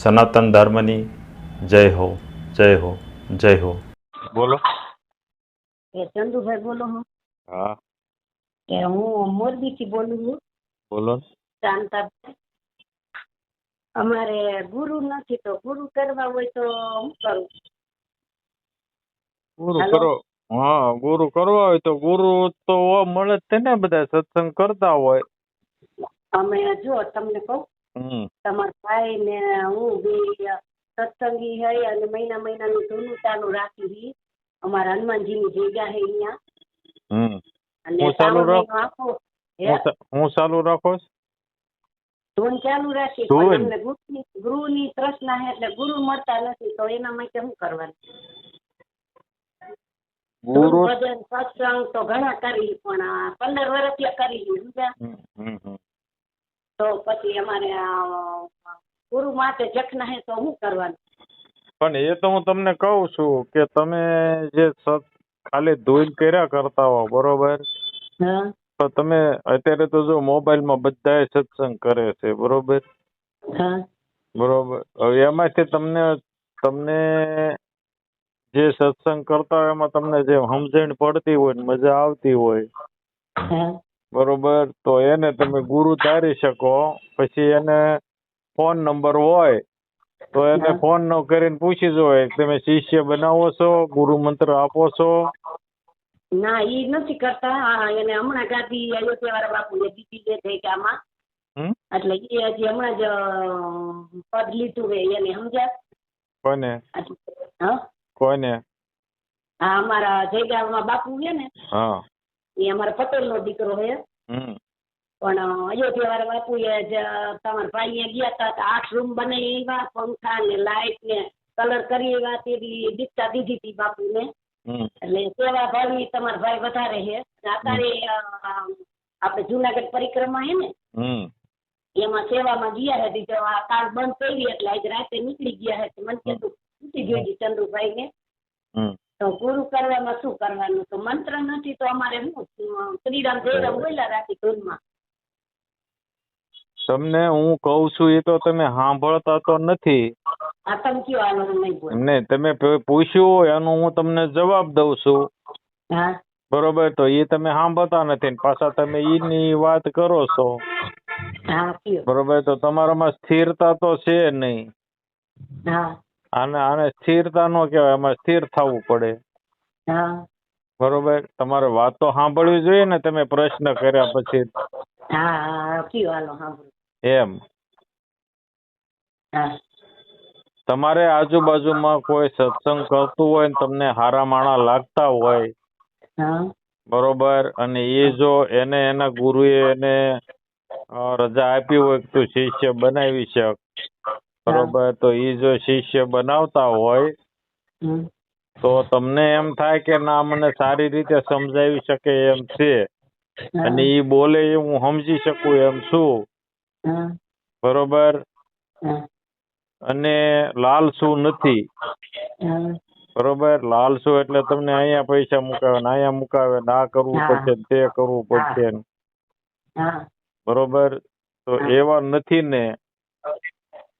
સનાતન ધર્મની જય હો જય હો જય હો. બોલો. એ ચંદુભાઈ બોલો હું. હા. કે હું મોરબી થી બોલું છું. બોલો. શાંતાભાઈ અમારે ગુરુ નથી તો ગુરુ કરવા હોય તો હું કરું? ગુરુ કરો. હા ગુરુ કરવા હોય તો ગુરુ તો મળે જ છે ને બધા. સત્સંગ કરતા હોય. અમે જો તમને કહું. તમારા ભાઈ ને હું બે સત્સંગી હઈ અને મહિના મહિનાનું ધૂનું ચાલુ રાખી છી અમારા હનુમાનજીની જગ્યા હે અહીંયા અને હું ચાલુ રાખ- હે? હું ચાલુ ધૂન ચાલુ રાખી. અમને ગુરુની ગુરુની તૃષ્ણા હે એટલે ગુરુ મળતા નથી તો એના માટે શું કરવાનું? ગુરુ ભજન સત્સંગ તો ઘણા કરી પણ પંદર વર્ષ કરી લીધું સમજ્યા? હમ, હમ, હમ. તો પછી અમારે ગુરુ માટે જખના હે તો શું કરવાનું? પણ એ તો હું તમને કહું છું કે તમે જે સત ખાલી ધૂલ કર્યા કરતા હો બરોબર? તો તમે અત્યારે તો જો મોબાઈલમાં બધા સત્સંગ કરે છે બરોબર? બરોબર. હવે એમાંથી તમને તમને જે સત્સંગ કરતા હોય એમાં તમને જે સમજણ પડતી હોય ને મજા આવતી હોય બરોબર? તો એને તમે ગુરુ ધારી શકો. પછી એને ફોન નંબર હોય તો એને ફોન નો કરીને પૂછી જોય તમે શિષ્ય બનાવો છો ગુરુ મંત્ર આપો છો? ના એ નથી કરતા. એને હમણાં ગાદી અયોધ્યા વાળા બાપુ એ દીધી છે થઈ કે આમાં? એટલે એ હજી હમણાં જ પદ લીધું હે એને સમજ્યા? કોને? હા? કોને? આ અમારા જયગામમાં બાપુ છે ને. હા. એ અમારા પટેલ નો દીકરો હે પણ અયોધ્યા વાળા બાપુ એ તમારા ભાઈ ગયા હતા આઠ રૂમ બનાવી એવા પંખા ને લાઇટ ને કલર કરી એવા તેવી દીક્ષા દીધી હતી બાપુને. એટલે સેવા ભાવી તમારા ભાઈ વધારે છે. અને અત્યારે આપણે જુનાગઢ પરિક્રમા હે ને એમાં સેવામાં ગયા હતી તો આ કાર બંધ કરી એટલે આજે રાતે નીકળી ગયા હતી મને કીધું ગઈ હતી ચંદુભાઈ ને તો ગુરુ કરવામાં શું કરવાનું? તો મંત્ર નથી તો અમારે શું? શ્રીરામ જયરામ બોલ્યા રાખી ધૂનમાં તમને હું કહું છું એ તો તમે સાંભળતા તો નથી. નહીં તમે પૂછ્યું હોય એનો હું તમને જવાબ દઉં છું. બરોબર તો એ તમે સાંભળતા નથી પાછા તમે ઈની વાત કરો છો. બરોબર તો તમારામાં સ્થિરતા તો છે નહીં. આને આને સ્થિરતા નો કહેવાય એમાં સ્થિર થવું પડે. હા. બરોબર? તમારે વાત તો સાંભળવી જોઈએ ને તમે પ્રશ્ન કર્યા પછી. હા હા કયો હાલો સાંભળો એમ. હા. તમારે આજુબાજુમાં કોઈ સત્સંગ કરતું હોય ને તમને હારા માણા લાગતા હોય. હા. બરોબર? અને એ જો એને એના ગુરુએ એને રજા આપી હોય તો તું શિષ્ય બનાવી શક. બરોબર તો એ જો શિષ્ય બનાવતા હોય તો તમને એમ થાય કે ના મને સારી રીતે સમજાવી શકે એમ છે. અને એ બોલે એ હું સમજી શકું એમ છું. બરોબર? અને લાલસુ નથી? બરોબર? લાલસુ એટલે તમને અહીંયા પૈસા મુકાવે ને અહીંયા મુકાવે ને આ કરવું પડશે તે કરવું પડશે બરોબર? તો એવા નથી ને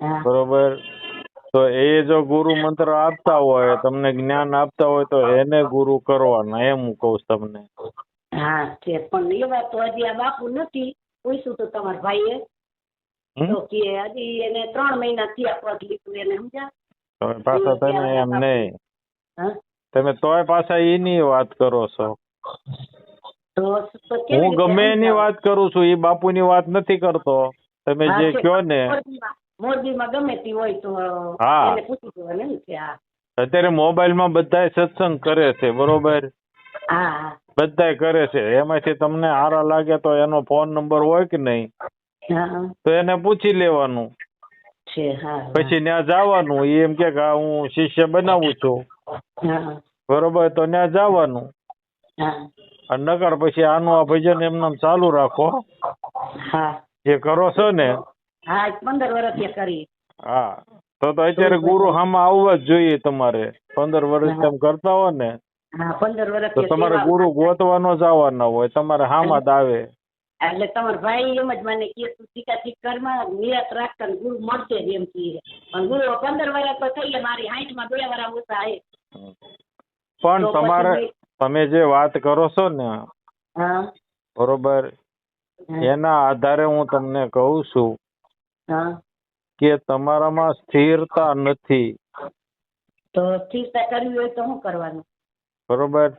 બરોબર? તો એ જો ગુરુ મંત્ર આપતા હોય તમને જ્ઞાન આપતા હોય તો એને ગુરુ કરવાના એમ હું કહું તમને. હા છે પણ એવા તો હજી આ બાપુ નથી પૂછ્યું તો તમારા ભાઈએ? તો કે હજી એને ત્રણ મહિના થયા પગ લીધું એને સમજા તમે પાછા તમે એમ નહીં. તમે તોય પાછા એની વાત કરો છો. હું ગમે એની વાત કરું છું એ બાપુની વાત નથી કરતો. તમે જે. કયો ને. મોરબીમાં ગમે તે હોય તો હા. એને પૂછી જોવાનું એમ છે હા. અત્યારે મોબાઈલમાં બધાય સત્સંગ કરે છે બરોબર? હા બધાય કરે છે. એમાંથી તમને આરા લાગે તો એનો ફોન નંબર હોય કે નહીં? તો એને પૂછી લેવાનું. પછી ત્યાં જવાનું. એમ કે કે હું શિષ્ય બનાવું છું. બરોબર? તો ત્યાં જવાનું. અને નકર પછી આનું આ ભજન એમને ચાલુ રાખો. જે કરો છો ને હા પંદર વર્ષ કરી. હા તો તો અત્યારે ગુરુ હામાં આવવા જ જોઈએ તમારે. પંદર વર્ષ તમે કરતા હો ને હા પંદર તો તમારે ગુરુ ગોતવાનો જ આવવાના હોય તમારે હામાં જ આવે. એટલે તમારા ભાઈ એમ જ મને કે તું ટીકા ઠીક કરમાં નિરાત રાખતા ગુરુ મળશે જ એમ કહે પણ ગુરુ પંદર વર્ષ તો થઈ ગયા મારી હાઈટમાં બે વાર ઓછા આવે પણ તમારે તમે જે વાત કરો છો ને બરોબર એના આધારે હું તમને કહું છું હા કે તમારામાં સ્થિરતા નથી. તો સ્થિરતા કરવી હોય તો શું કરવાનું? બરોબર.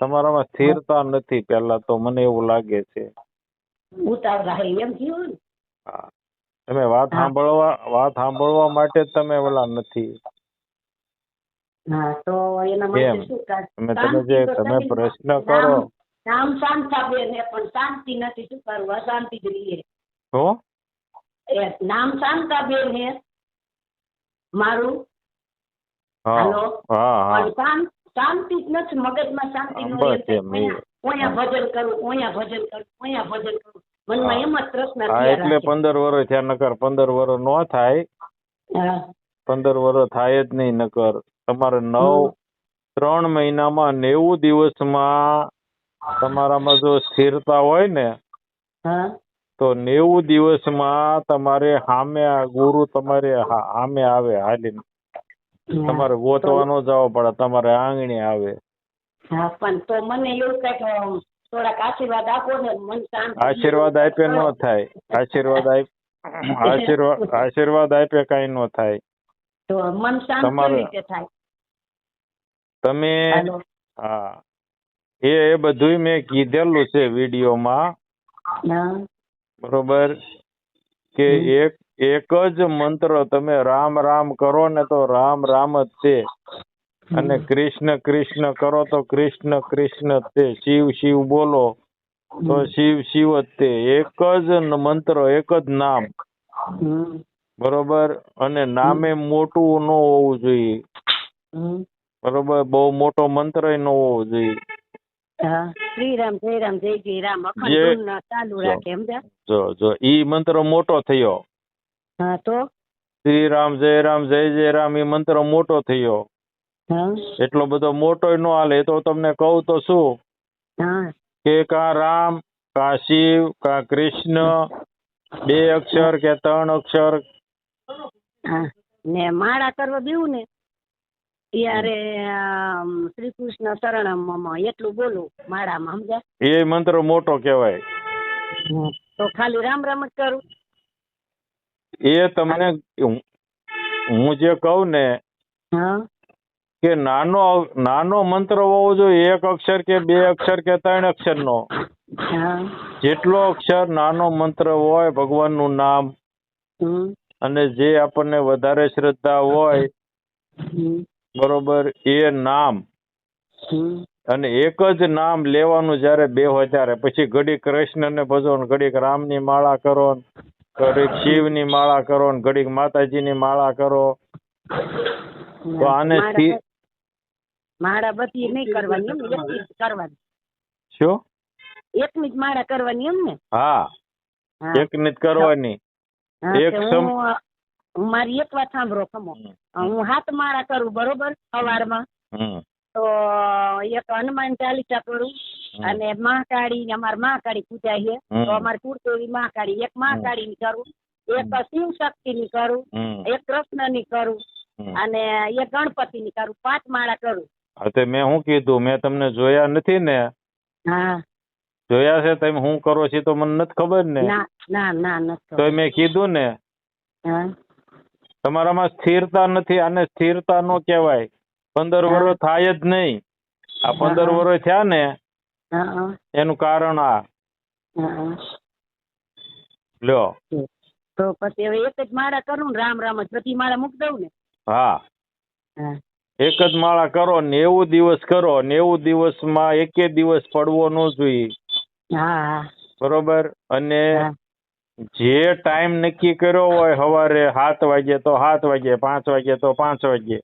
તમારામાં સ્થિરતા નથી પહેલા તો મને એવું લાગે છે. ઉતાવળ રહે એમ થયું તમે વાત સાંભળવા વાત સાંભળવા માટે તમે ઓલા નથી. તો એના માટે શું તમે તમે જે તમે પ્રશ્ન કરો. નામ પણ શાંતિ નથી શું કરવું? અશાંતિ જ રહીએ. તો એ નામ શાંતાબેન હે મારું. હાલો? પણ શાંતિ જ નથી મગજમાં શાંતિ નો. ઓયા ભજન કરું ઓયા ભજન કરું ઓયા ભજન કરું મનમાં એમ જ પ્રશ્ન હા એટલે પંદર વર્ષ થયા નકર પંદર વર્ષ નો થાય. પંદર વર્ષ થાય જ નહીં નકર. તમારે નવ ત્રણ મહિનામાં નેવું દિવસમાં તમારામાં જો સ્થિરતા હોય ને તો નેવું દિવસમાં તમારે સામે ગુરુ તમારે સામે આવે હાલીને. તમારે ગોતવા જવા જવો પડે તમારે આંગણે આવે. હા પણ તો મને એવું કંઈક થોડાક આશીર્વાદ આપો ને મન શાંત આશીર્વાદ આપે ન થાય. આશીર્વાદ આપ આશીર્વાદ આશીર્વાદ આપે કઈ ન થાય. તો મન શાંત કેવી તમારે- થાય? તમે હા એ એ બધુંય મેં કીધેલું છે વિડીયોમાં. બરોબર? કે એક એક જ મંત્ર તમે રામ રામ કરો ને તો રામ રામ જ છે અને કૃષ્ણ કૃષ્ણ કરો તો કૃષ્ણ કૃષ્ણ જ તે. શિવ શિવ બોલો તો શિવ શિવ જ તે. એક જ મંત્ર એક જ નામ. બરોબર? અને નામે મોટું ન હોવું જોઈએ. બરોબર? બહુ મોટો મંત્ર ન હોવો જોઈએ. હા. શ્રી રામ જય રામ જય જય રામ. અખંડ જે- ધૂન ના ચાલુ રાખે સમજ્યા? જો જો ઈ મંત્ર મોટો થયો. હા તો? શ્રી રામ જય રામ જય જય રામ એ મંત્ર મોટો થયો. એટલો બધો મોટો ન હાલે તો તમને કહું તો શું? કે કા રામ કા શિવ કા કૃષ્ણ બે અક્ષર કે ત્રણ અક્ષર? ને માળા કરવા દેવું ને? ત્યારે શ્રી કૃષ્ણ શરણમ એટલું બોલું માળામાં સમજ્યા? એ મંત્ર મોટો કહેવાય. તો ખાલી રામ રામ જ કરું? એ તમને હું જે કહું ને કે નાનો નાનો મંત્ર હોવો જોઈએ એક અક્ષર કે બે અક્ષર કે ત્રણ અક્ષરનો. હા. જેટલો અક્ષર નાનો મંત્ર હોય ભગવાનનું નામ અને જે આપણને વધારે શ્રદ્ધા હોય બરોબર એ નામ. અને એક જ નામ લેવાનું જ્યારે બે હોય ત્યારે. પછી ઘડીક કૃષ્ણને ભજો ને ઘડીક રામની માળા કરો ને ઘડીક શિવની માળા કરો ને ઘડીક માતાજીની માળા કરો. તો આને માળા બધી નહીં કરવાની એમ ને કરવાની. શું? એકની જ માળા કરવાની એમ ને? હા. એક એકની જ કરવાની. એક મારી એક વાત સાંભળો ખમો. હું હાથ માળા કરું બરોબર? સવારમાં. તો એક હનુમાન ચાલીસા કરું અને મહાકાળી ને અમારે મહાકાળી પૂજા છે. તો અમારે કુળદેવી મહાકાળી એક મહાકાળી ની કરું એક શિવ શક્તિ ની કરું એક કૃષ્ણની કરું અને એક ગણપતિ ની કરું પાંચ માળા કરું. હા તે મેં શું કીધું મેં તમને જોયા નથી ને? હા. જોયા છે તમે શું કરો છો તો મને નથી ખબર ને? ના ના ના તો મેં કીધું ને? હા. તમારામાં સ્થિરતા નથી આને સ્થિરતા નો કહેવાય. પંદર. વર્ષ થાય જ નહીં. આ પંદર. વર્ષ થયા ને એનું કારણ આ. લ્યો. તો પછી હવે એક જ માળા કરું રામ રામ જ. બધી માળા મૂકી દઉં ને? હા. એક જ માળા કરો નેવું દિવસ કરો. નેવું દિવસમાં એકે દિવસ પડવો ન જોઈએ. બરોબર? અને. જે ટાઈમ નક્કી કર્યો હોય સવારે સાત વાગે તો સાત વાગે પાંચ વાગે તો પાંચ વાગે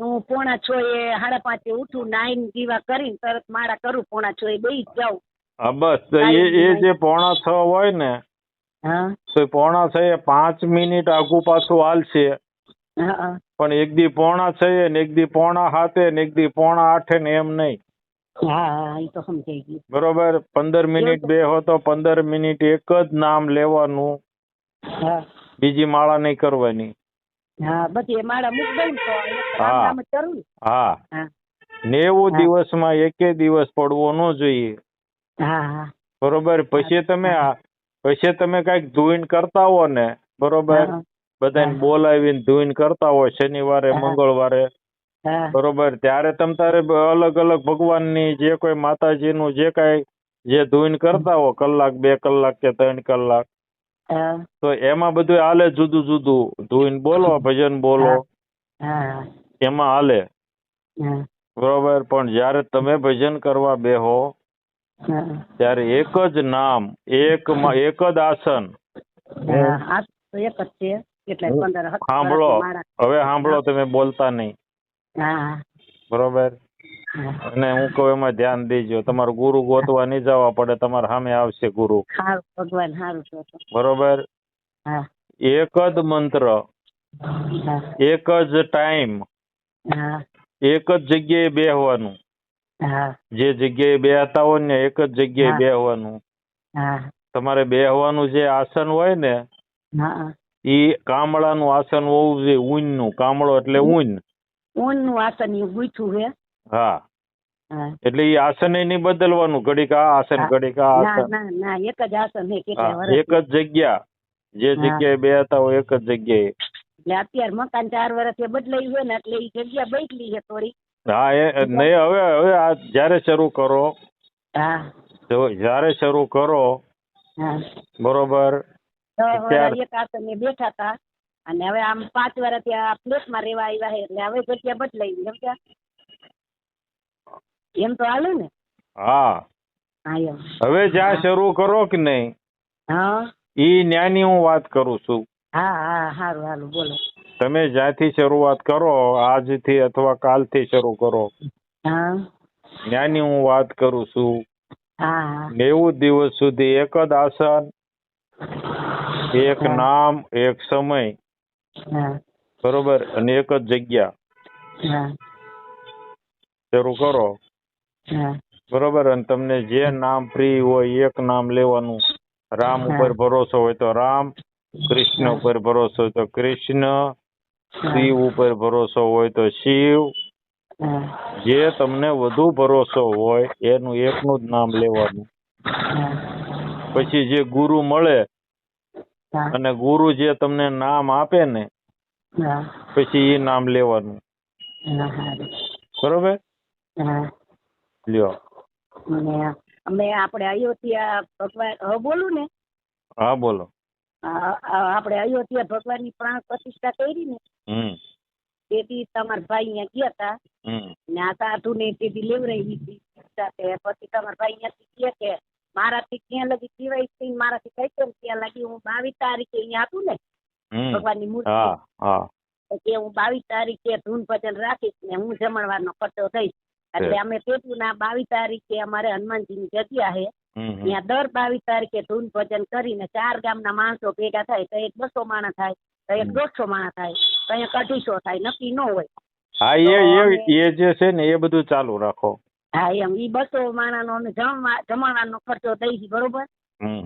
હું પોણા છ એ સાડા પાંચે ઉઠું નાઈન દીવા કરીને તરત માળા કરું પોણા છ એ બેસી જાઉં. હા બસ એ એ જે પોણા છ હોય ને હા. તો પોણા છ એ પાંચ મિનિટ આગુ પાછું હાલશે. પણ એક દી પોણા છ ને એક દી પોણા સાતે ને એક દી પોણા આઠે ને એમ નહીં. હા હા એ તો સમજાઈ ગયું. બરોબર? પંદર મિનિટ બેહો તો પંદર મિનિટ એક જ નામ લેવાનું. હા. બીજી માળા નહીં કરવાની. હા બધી માળા મૂકી દઉં તો હા. હા. હા. નેવું દિવસમાં એકે દિવસ પડવો ન જોઈએ. હા હા. બરોબર? પછી તમે પછી તમે કંઈક ધોઈને કરતા હો ને બરોબર? બધાને બોલાવીને ધોઈને કરતા હોય શનિવારે મંગળવારે. હા બરોબર. ત્યારે તમ તારે અલગ અલગ ભગવાનની જે કોઈ માતાજીનું જે કાંઈ જે ધૂન કરતા હો કલાક બે કલાક કે ત્રણ કલાક. તો એમાં બધું હાલે જુદું જુદું. ધૂન બોલો ભજન બોલો. એમાં હાલે. બરોબર. પણ જ્યારે તમે ભજન કરવા બેહો ત્યારે એક જ નામ એક એક જ આસન. સાંભળો. હવે સાંભળો તમે બોલતા નહીં. હા. બરોબર? અને હું કહું એમાં ધ્યાન દેજો. તમારું ગુરુ ગોતવા નહીં જવા પડે તમારા સામે આવશે ગુરુ. સારું ભગવાન સારું. બરોબર? એક જ મંત્ર એક જ ટાઈમ એક જ જગ્યાએ બેહવાનું. જે જગ્યાએ બેહતા હોય ને એક જ જગ્યાએ. બેહવાનું. તમારે બેહવાનું જે આસન હોય ને એ કામળાનું આસન હોવું જોઈએ ઊનનું. કામળો એટલે ઊન. ઊનનું આસન ઈ ગૂંથ્યું છે હા. હા. એટલે એ આસન નહીં બદલવાનું ઘડીક આ આસન. ઘડીક આ આસન. ના ના એક જ આસન છે કેટલા એક જ જગ્યા. જે જગ્યાએ બે હતા હોય એક જ જગ્યાએ. એટલે અત્યારે મકાન ચાર વર્ષે બદલાયું હોય ને એટલે એ જગ્યા બદલી છે થોડી. હા એ નહીં હવે હવે આ જ્યારે શરૂ કરો હા. જયારે જ્યારે શરૂ કરો હા. બરોબર? એક આસને બેઠા હતા અને હવે આમ પાંચ વર્ષ ત્યાં ફ્લેટમાં રહેવા આવ્યા છે એટલે હવે જગ્યા બદલાઈ સમજ્યા? એમ તો હાલે ને? હા. હા એમ. હવે જ્યાં શરૂ કરો કે નહીં હા. ઈ ન્યાની હું વાત કરું છું. હા હા સારું હારું બોલો. તમે જ્યાંથી શરૂઆત કરો આજથી અથવા કાલથી શરૂ કરો. હા. ન્યાની હું વાત કરું છું. હા નેવું દિવસ સુધી એક જ આસન એક નામ એક સમય. બરોબર અને એક જ જગ્યા. શરૂ કરો. બરોબર અને તમને જે નામ ફ્રી હોય એક નામ લેવાનું. રામ ઉપર ભરોસો હોય તો રામ કૃષ્ણ ઉપર ભરોસો હોય તો કૃષ્ણ. શિવ ઉપર ભરોસો હોય તો શિવ. જે તમને વધુ ભરોસો હોય એનું એકનું જ નામ લેવાનું. પછી જે ગુરુ મળે અને ગુરુ જે તમને નામ આપે ને પછી એ નામ લેવાનું. બરોબર? લ્યો. અમે આપણે અયોધ્યા ભગવાન હ બોલું ને. હા બોલો. આપણે અયોધ્યા ભગવાનની પ્રાણ પ્રતિષ્ઠા કરી ને તેથી તમારા ભાઈ અહીંયા ગયા હતા ને આ સાધુને તેથી લેવરાવી હતી પછી તમારા ભાઈ અહીંયાથી કે મારાથી ક્યાં લગી જીવાય છે મારાથી કઈ કેમ ત્યાં લાગી હું બાવીસ તારીખે અહીંયા હતું ને ભગવાનની મૂર્તિ. કે હું. બાવીસ તારીખે ધૂન ભજન રાખીશ ને હું જમણવારનો ખર્ચો થઈશ. એટલે અમે પેટું ના બાવીસ તારીખે અમારે હનુમાનજીની જગ્યા છે. ત્યાં દર બાવીસ તારીખે ધૂન ભજન કરીને ચાર ગામના માણસો ભેગા થાય તો એક બસો માણસ થાય તો એક દોઢસો માણસ થાય તો અહીંયા અઢીસો થાય નક્કી ન હોય. હા એ એ જે છે ને એ બધું ચાલુ રાખો. હા એમ. ઈ બસો માણસનો અમે જમવા જમણવારનો ખર્ચો દઈશ બરોબર.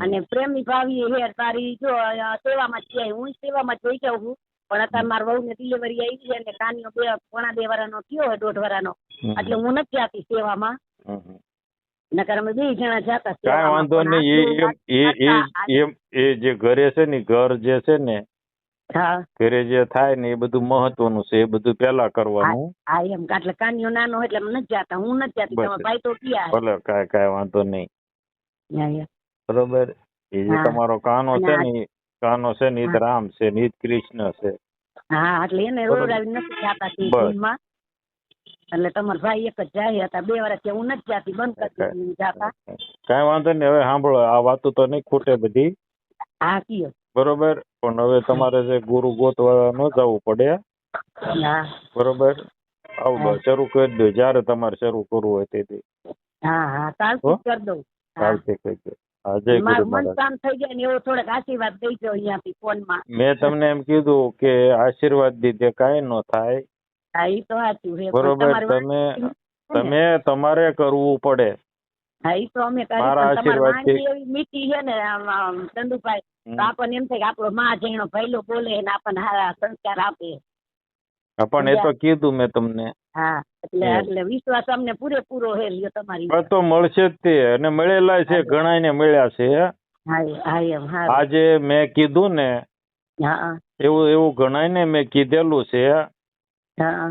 અને પ્રેમી ભાવી હેર તારી જો સેવામાં જ જાય હું સેવામાં જ જઈ જાઉં છું. પણ અત્યારે મારા વહુને ડિલિવરી આવી છે અને કાનીઓ બે પોણા બે વાળાનો થયો દોઢ વાળાનો એટલે હું નથી જાતી સેવામાં. નકર અમે બે જણા જતા કાંઈ વાંધો નહીં એ એ એ એ જે ઘરે છે ને ઘર જે છે ને હા. ઘરે જે થાય ને એ બધું મહત્વનું છે એ બધું પેલા કરવાનું. હા એમ એટલે કાનિયો નાનો એટલે નથી જાતા હું નથી જાતી. તમારા ભાઈ તો ક્યાં? ભલે કાંઈ કાંઈ વાંધો નહીં. બરોબર? એ જે તમારો કાનો છે ને કાનો છે ને ઈદ રામ છે ને ઈદ કૃષ્ણ છે. હા એટલે એને. રોવડાવી નથી જાતા એટલે તમારા ભાઈ એક જ જાય હતા બે વર્ષ હું નથી જાતી બંધ કરી દીધી જાતા. કાંઈ વાંધો નહીં હવે સાંભળો આ વાતો તો નહીં ખૂટે બધી. હા કયો. બરોબર? પણ હવે તમારે જે ગુરુ ગોતવા ન જવું પડે બરોબર? આવું શરૂ કરી દો. જ્યારે તમારે શરૂ કરવું હોય તેથી હા હા. કાલથી કરી દઉં. કાલથી દો મેં તમને એમ કીધું કે આશીર્વાદ દીધે કઈ ન થાય. બરોબર તમે તમે તમારે કરવું પડે. મારા આશીર્વાદ મીઠી છે ને ચંદુભાઈ. તો આપણને એમ થાય કે આપણો માં જેનો ભયલો બોલે ને આપણને સારા સંસ્કાર આપે. પણ એ તો કીધું મેં તમને. હા એટલે એટલે વિશ્વાસ અમને પૂરેપૂરો હે લ્યો તમારી તો મળશે જ તે અને મળેલા છે ઘણા ને મળ્યા છે આજે મેં કીધું ને એવું એવું ઘણા ને મેં કીધેલું છે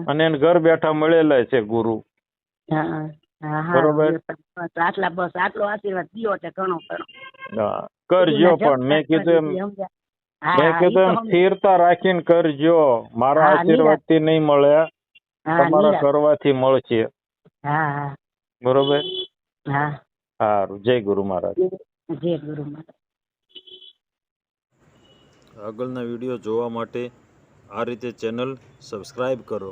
અને એને ઘર બેઠા મળેલા છે ગુરુ. બરોબર. આટલા બસ આટલો આશીર્વાદ દિયો છે ઘણો ઘણો. હા, કરજો પણ મેં કીધું એમ મેં કીધું એમ સ્થિરતા રાખીને કરજો. મારા આશીર્વાદથી નહીં મળે. તમારા કરવાથી મળશે. હા હા. બરોબર? હા. સારું. જય ગુરુ મહારાજ. જય ગુરુ મહારાજ. આગળના વીડિયો જોવા માટે આ રીતે ચેનલ સબસ્ક્રાઈબ કરો.